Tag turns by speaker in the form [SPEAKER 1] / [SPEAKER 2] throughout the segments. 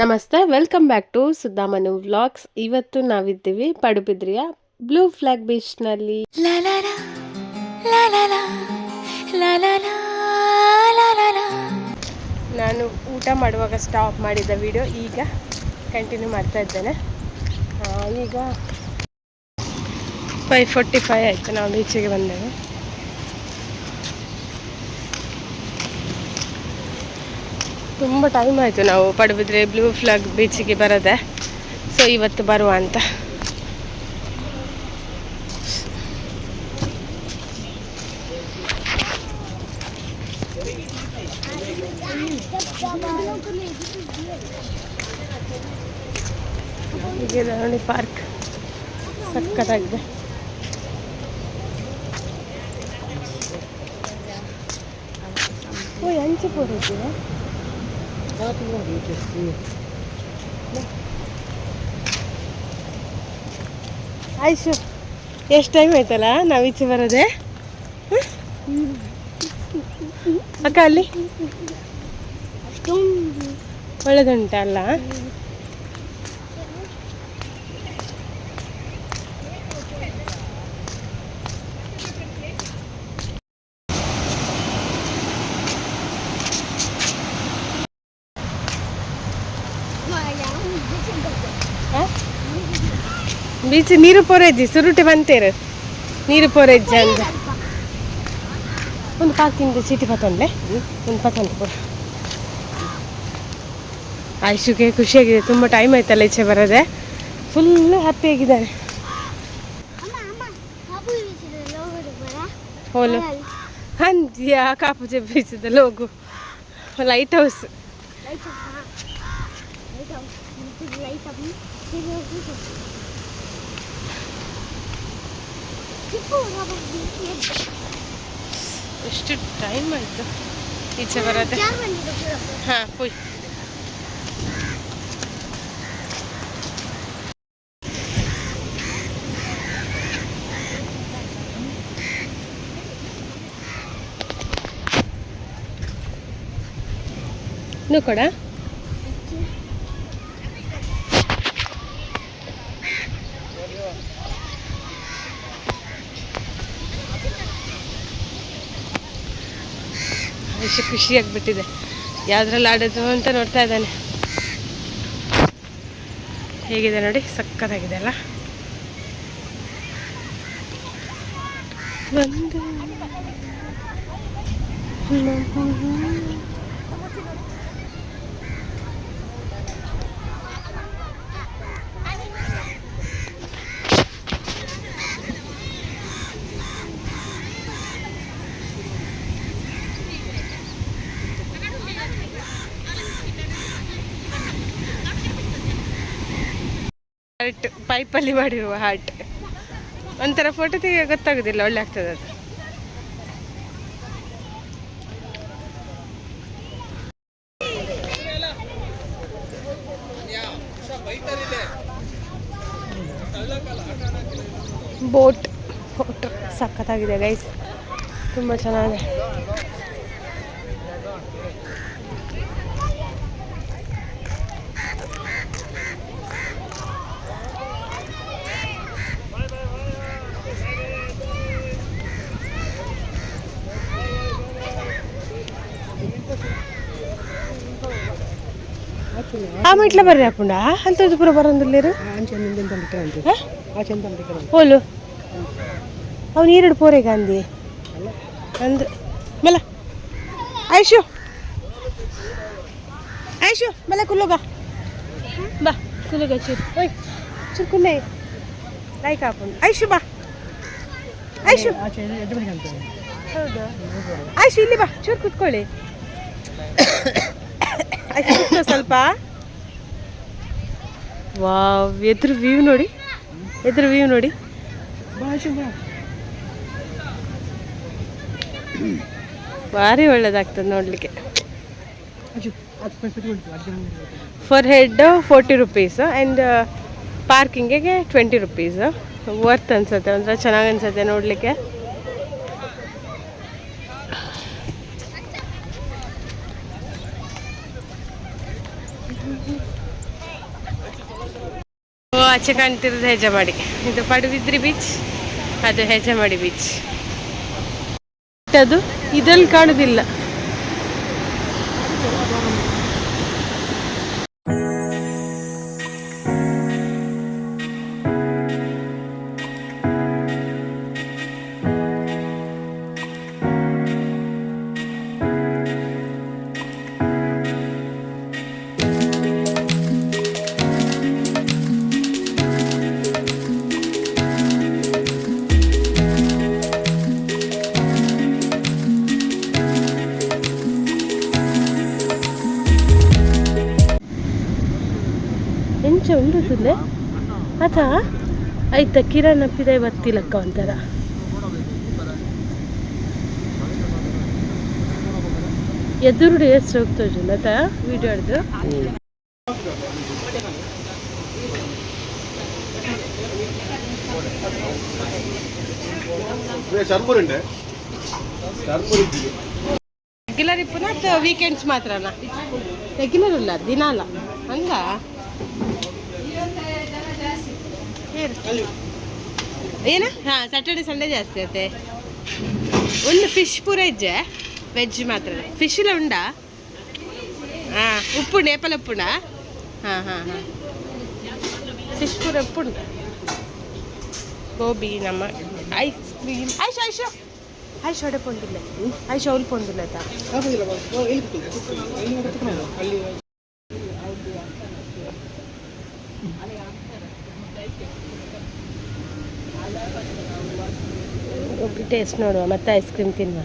[SPEAKER 1] ನಮಸ್ತೆ welcome back to ಸುದ್ದಾಮನು vlogs ಇವತ್ತು ನಾವಿದ್ದೀವಿ ಪಡುಬಿದ್ರಿಯ ಬ್ಲೂ ಫ್ಲಾಗ್ ಬೀಚ್ನಲ್ಲಿ
[SPEAKER 2] ನಲ್ಲಿ. La la, la la la, la la la, la la la.
[SPEAKER 1] ನಾನು ಊಟ ಮಾಡುವಾಗ ಸ್ಟಾಪ್ ಮಾಡಿದ ವಿಡಿಯೋ ಈಗ ಕಂಟಿನ್ಯೂ ಮಾಡ್ತಾ ಇದ್ದೇನೆ. ಈಗ ಫೈವ್ ಫೋರ್ಟಿ ಫೈವ್ ಆಯಿತು ನಾವು ಬೀಚಿಗೆ ಬಂದೆವು. ತುಂಬ ಟೈಮ್ ಆಯಿತು ನಾವು ಪಡುಬಿದ್ರೆ ಬ್ಲೂ ಫ್ಲಾಗ್ ಬೀಚಿಗೆ ಬರೋದೆ. ಸೊ ಇವತ್ತು ಬರುವ ಅಂತ. ನೋಡಿ ಪಾರ್ಕ್ ಸಕ್ಕತ್ತಾಗಿದೆ. ಓ ಅಂಚೆ ಪೂರೈಸಿದೆ ಆಯ್ಸು ಎಷ್ಟು ಟೈಮ್ ಆಯ್ತಲ್ಲ? ನಾವು ಈಚೆ ಬರೋದೆ? ಅಕ್ಕ ಅಲ್ಲಿ? ಒಳ್ಳೆದುಂಟಲ್ಲ ಬೀಚ್ ನೀರು ಪೂರೈಜಿ ಸುರುಟಿ ಬಂತೇರು. ನೀರು ಪೂರೈಜಿ ಅಂದ. ಒಂದು ಪಾಕಿಂದ ಚೀಟಿ ಪತ್ತೊಂಡ್ಲೆ ಒಂದು ಪತ್ತೊಂದು ಪೂರ ಆಯುಷುಗೆ ಖುಷಿಯಾಗಿದೆ, ತುಂಬ ಟೈಮ್ ಆಯ್ತಲ್ಲ ಈಚೆ ಬರೋದೆ. ಫುಲ್ ಹ್ಯಾಪಿ ಆಗಿದ್ದಾರೆ. ಹೋಲು. ಹಂದ್ಯಾ ಕಾಪು ಬೀಚದಲ್ಲಿ ಹೋಗು. ಲೈಟ್ ಹೌಸ್ ಎಷ್ಟು ಟೈಮ್ ಆಯ್ತು? ಈಚೆ ಬರೋದೆ. ಹಾಂ ಹೋಯ್ ಇನ್ನು ಕೊಡ? ಖುಷಿ ಖುಷಿಯಾಗ್ಬಿಟ್ಟಿದೆ ಯಾವ್ದ್ರಲ್ಲಿ ಆಡೋದು ಅಂತ ನೋಡ್ತಾ ಇದ್ದಾನೆ. ಹೇಗಿದೆ ನೋಡಿ ಸಕ್ಕತ್ತಾಗಿದೆ ಅಲ್ಲ? ಒಂದು ಹಾರ್ಟ್ ಪೈಪಲ್ಲಿ ಮಾಡಿರುವ ಹಾರ್ಟ್ ಒಂಥರ ಫೋಟೋ ತೆಗೆಯ ಗೊತ್ತಾಗೋದಿಲ್ಲ, ಒಳ್ಳೆ ಆಗ್ತದೆ ಅದು. ಬೋಟ್ ಬೋಟ್ ಸಖತ್ತಾಗಿದೆ ಗೈಸ್ ತುಂಬ ಚೆನ್ನಾಗಿದೆ. ಆ ಮೆಟ್ಲ ಬರ್ರಿ ಹಾಕೊಂಡ ಅಂತದ್ದು ಪೂರ ಬರೋದಿಲ್ಲರು ಹೋಲು ಅವ್ನು ಈರಡು ಪೋರೆ ಗಾಂಧಿ ಅಂದ್ ಮಲ ಆಯ್ಶು ಆಯ್ಶು ಮಲ ಕುಲ್ಲುಗ ಬಾ ಕುಲ್ಲುಗ ಚೂರು ಓಯ್ ಚೂರು ಕುಲ್ಲೆ ಲೈಕ್ ಹಾಕೊಂಡು ಆಯ್ಶು ಬಾ ಆಯ್ಶು ಹೌದು ಆಯ್ಶು ಇಲ್ಲಿ ಬಾ ಚೂರು ಕುತ್ಕೊಳ್ಳಿ ಆಯ್ತು ಕೂತ್ಕೋ ಸ್ವಲ್ಪ ವಾವ್, ಎದುರು ವ್ಯೂ ನೋಡಿ. ಎದುರು ವ್ಯೂ ನೋಡಿ. ಭಾರಿ ಒಳ್ಳೇದಾಗ್ತದೆ ನೋಡಲಿಕ್ಕೆ. Per head forty rupees and ಪಾರ್ಕಿಂಗಿಗೆ twenty rupees worth ಅನ್ಸುತ್ತೆ, ಒಂಥರ ಚೆನ್ನಾಗಿ ಅನ್ಸುತ್ತೆ ನೋಡಲಿಕ್ಕೆ. ಆಚೆ ಕಾಣ್ತಿರೋದು ಹೆಜಮಾಡಿ. ಇದು ಪಡುಬಿದ್ರಿ ಬೀಚ್ ಅದು ಹೆಜಮಾಡಿ ಬೀಚ್ ಅದು ಇದ್ರಲ್ಲಿ ಕಾಣುದಿಲ್ಲ. ಎಂಚ ಉಂಡುತ್ತದೆ ಆತ ಆಯ್ತಾ ಕಿರಣ ಪಿದೆ ಬತ್ತಿಲಕ್ಕ ಒಂಥರ ಎದುರುಡು ಎಷ್ಟು ಹೋಗ್ತೋಜು ಆತ ವಿಡಿಯೋ ಹಿಡಿದು
[SPEAKER 3] ಶರ್ಮುರುಂಡೆ ಶರ್ಮುರು
[SPEAKER 1] ರೆಗ್ಯುಲರ್ ಇಪ್ಪುನ ಅಥವಾ ವೀಕೆಂಡ್ಸ್ ಮಾತ್ರನಾ ರೆಗ್ಯುಲರ್ ಇಲ್ಲ ದಿನ ಅಲ್ಲ ಹಂಗ ಏನ್? ಏನ? ಹಾಂ ಸ್ಯಾಟರ್ಡೆ ಸಂಡೇ ಜಾಸ್ತಿ ಐತೆ ಒಂದು ಫಿಶ್ ಪೂರ ಇಜ್ಜೆ ವೆಜ್ ಮಾತ್ರ. ಫಿಶ್ ಇಲ್ಲ ಉಂಡ? ಹಾಂ ಉಪ್ಪು ನೇಪಾಲ ಉಪ್ಪುಣ ಹಾಂ ಹಾಂ ಹಾಂ. ಫಿಶ್ ಪೂರ ಉಪ್ಪುಂಡು. ಗೋಬಿ ನಮ್ಮ ಐಸ್ ಕ್ರೀಮ್ ಐಶ್ ಐಶ್ ಐಶ್ ಹೊಡೆ ಪೊಂದಿಲ್ಲ ಐಶ್ ಅವ್ಲು ಪೊಂದಿಲ್ಲ ಆಯ್ತಾ ಹೋಗಿ ಟೇಸ್ಟ್ ನೋಡುವ ಮತ್ತೆ ಐಸ್ ಕ್ರೀಮ್ ತಿನ್ನುವ.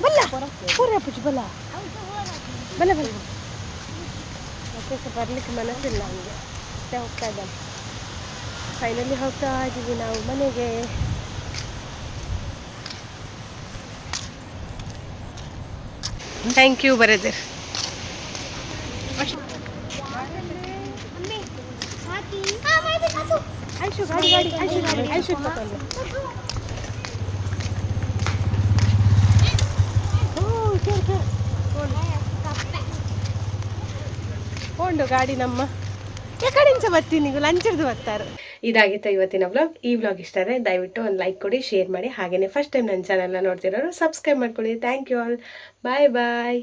[SPEAKER 1] ಬಲ್ಲ ಪೂರ ಪುಚ್ಚು ಬಲ್ಲ ಬಲ್ಲ ಬಲ್ಲ ಮತ್ತೆ ಸಹ ಬರ್ಲಿಕ್ಕೆ ಮನಸ್ಸಿಲ್ಲ ನಮಗೆ ಮತ್ತೆ ಹೋಗ್ತಾ ಇದ್ದಾನೆ ಫೈನಲಿ ಹೋಗ್ತಾ ಇದ್ದೀವಿ ನಾವು ಮನೆಗೆ ಥ್ಯಾಂಕ್ ಯು ಬರದಿರ್ ಐಶು ಗಾಡಿ ಗಾಡಿ ಐಶು ಗಾಡಿ ಐಶು ತಗೊಂಡು ಕೊಂಡು ಗಾಡಿ ನಮ್ಮ. ಕಡೆಯಿಂದ ಬರ್ತೀನಿ? ನೀವು ಲಂಚ್ ಹಿಡಿದು ಬರ್ತಾರೆ. ಇದಾಗಿತ್ತು ಇವತ್ತಿನ ವ್ಲಾಗ್ ಈ ವ್ಲಾಗ್ ಇಷ್ಟ ಆದರೆ ದಯವಿಟ್ಟು ಒಂದು ಲೈಕ್ ಕೊಡಿ ಶೇರ್ ಮಾಡಿ. ಹಾಗೆಯೇ ಫಸ್ಟ್ ಟೈಮ್ ನನ್ನ ಚಾನಲ್ನ ನೋಡ್ತಿರೋರು ಸಬ್ಸ್ಕ್ರೈಬ್ ಮಾಡ್ಕೊಳ್ಳಿ. Thank you all bye bye